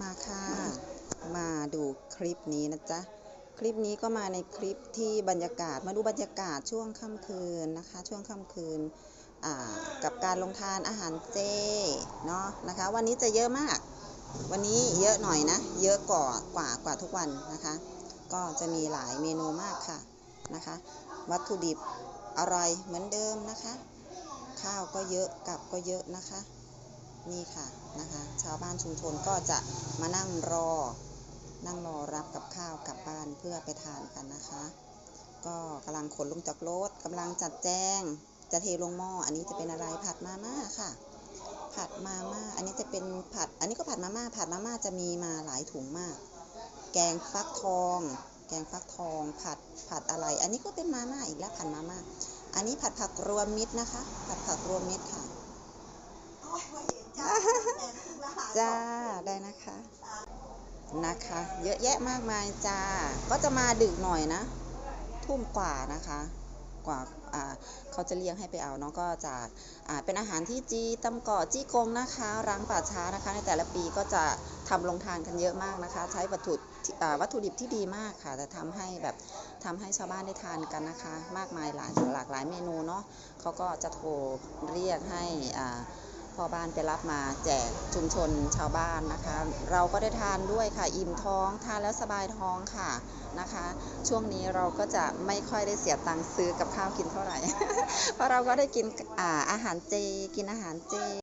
มาค่ะ มาดูคลิปนี้นะจ๊ะ คลิปนี้ก็มาในคลิปที่บรรยากาศ มาดูบรรยากาศช่วงค่ำคืนนะคะ ช่วงค่ำคืนกับการลงทานอาหารเจเนาะนะคะ วันนี้จะเยอะมาก วันนี้เยอะหน่อยนะ เยอะกว่ากว่ากว่าทุกวันนะคะ ก็จะมีหลายเมนูมากค่ะนะคะ วัตถุดิบอร่อยเหมือนเดิมนะคะ ข้าวก็เยอะกับก็เยอะนะคะ นี่ค่ะนะคะชาวบ้านชุมชนก็จะมานั่งรอ นั่งรอรับกับข้าวกลับบ้านเพื่อไปทานกันนะคะ ก็กำลังขนลงจากรถกำลังจัดแจงจะเทลงหม้ออันนี้จะเป็นอะไรผัดมาม่าค่ะ ผัดมาม่าอันนี้จะเป็นผัดอันนี้ก็ผัดมาม่าผัดมาม่าจะมีมาหลายถุงมาก แกงฟักทอง แกงฟักทอง ผัดผัดอะไร อันนี้ก็เป็นมาม่าอีกแล้วผัดมาม่าอันนี้ผัดผักรวมมิตรนะคะ ผัดผักรวมมิตรค่ะ จ้าได้นะคะนะคะ เยอะแยะมากมายจ้า ก็จะมาดึกหน่อยนะ ทุ่มกว่านะคะ กว่าเขาจะเลี้ยงให้ไปเอาเนาะก็จะอ่าเป็นอาหารที่จีตำเกาะจี้กงนะคะรังป่าช้านะคะ ในแต่ละปีก็จะทำลงทานกันเยอะมากนะคะ ใช้วัตถุวัตถุดิบที่ดีมากค่ะจะทำให้แบบทำให้ชาวบ้านได้ทานกันนะคะ มากมายหลายหลากหลายเมนูเนาะเขาก็จะโทรเรียกให้อ่า พ่อบ้านไปรับมาแจกชุมชนชาวบ้านนะคะ เราก็ได้ทานด้วยค่ะ อิ่มท้องทานแล้วสบายท้องค่ะนะคะ ช่วงนี้เราก็จะไม่ค่อยได้เสียตังค์ซื้อกับข้าวกินเท่าไหร่ เพราะเราก็ได้กินอาอาหารเจกินอาหารเจ